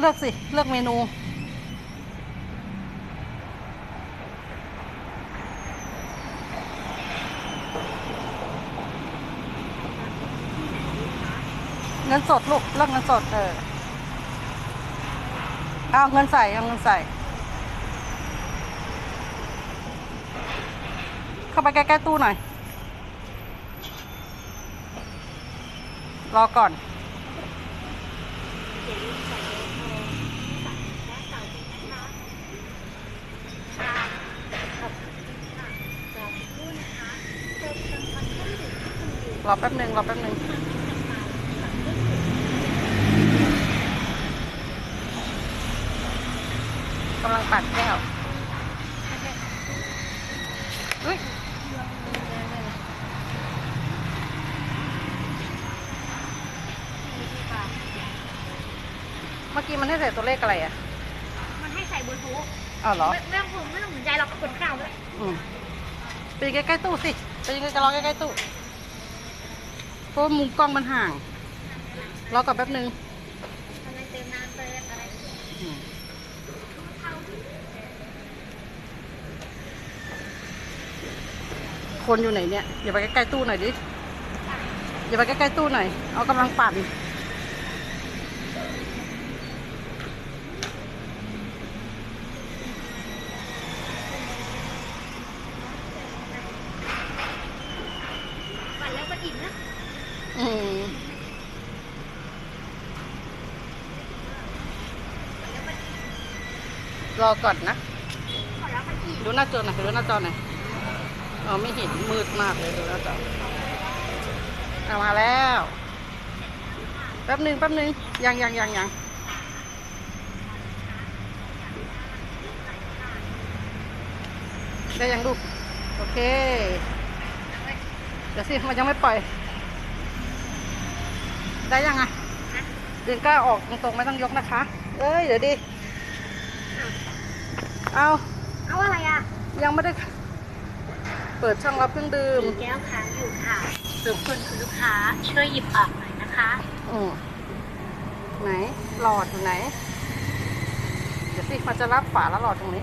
เลือกสิ เลือกเมนู เงินสดลูก เลือกเงินสด เออ เอาเงินใส่ เอาเงินใส่ เข้าไปใกล้ๆตู้หน่อย รอก่อน รอแป๊บหนึ่งรอแป๊บหนึ่งกำลังปัดแก้วอุ้ยเมื่อกี้มันให้ใส่ตัวเลขอะไรอะ มันให้ใส่เบอร์โทรอ้าวเหรอไม่ไม่ต้องผมไม่ต้องสนใจเรากดข่าวเลยอืมไปยืนใกล้ๆตู้สิ ไปยืนใกล้ๆรอใกล้ๆตู้เพ ราะมุมกล้องมันห่าง รอก่อนแป๊บนึงคนอยู่ไหนเนี่ย อย่าไปใกล้ๆตู้หน่อยดิ อย่าไปใกล้ๆตู้หน่อย เอากำลังปั่น ปั่นแล้วก็อิ่มนะ อืม รอก่อนนะ ดูหน้าจอหน่อยดูหน้าจอหน่อยอ๋อไม่เห็นมืดมากเลยดูหน้าจอเอามาแล้วแป๊บหนึ่งแป๊บหนึ่งยังยังยังยังได้ยังลูกโอเค เดี๋ยวสิ มันยังไม่ปล่อย ได้ยังไงดึงก้าออกตรงๆไม่ต้องยกนะคะ เอ้ย เดี๋ยวดิ เอาเอาอะไรอะยังไม่ได้ เปิดช่องรับเครื่องดื่มมีแก้วค้างอยู่ค่ะรบกวนคุณลูกค้าช่วยหยิบออกหน่อยนะคะอืมไหนหลอดอยู่ไหน เดี๋ยวสิมันจะรับฝาแล้วหลอดตรงนี้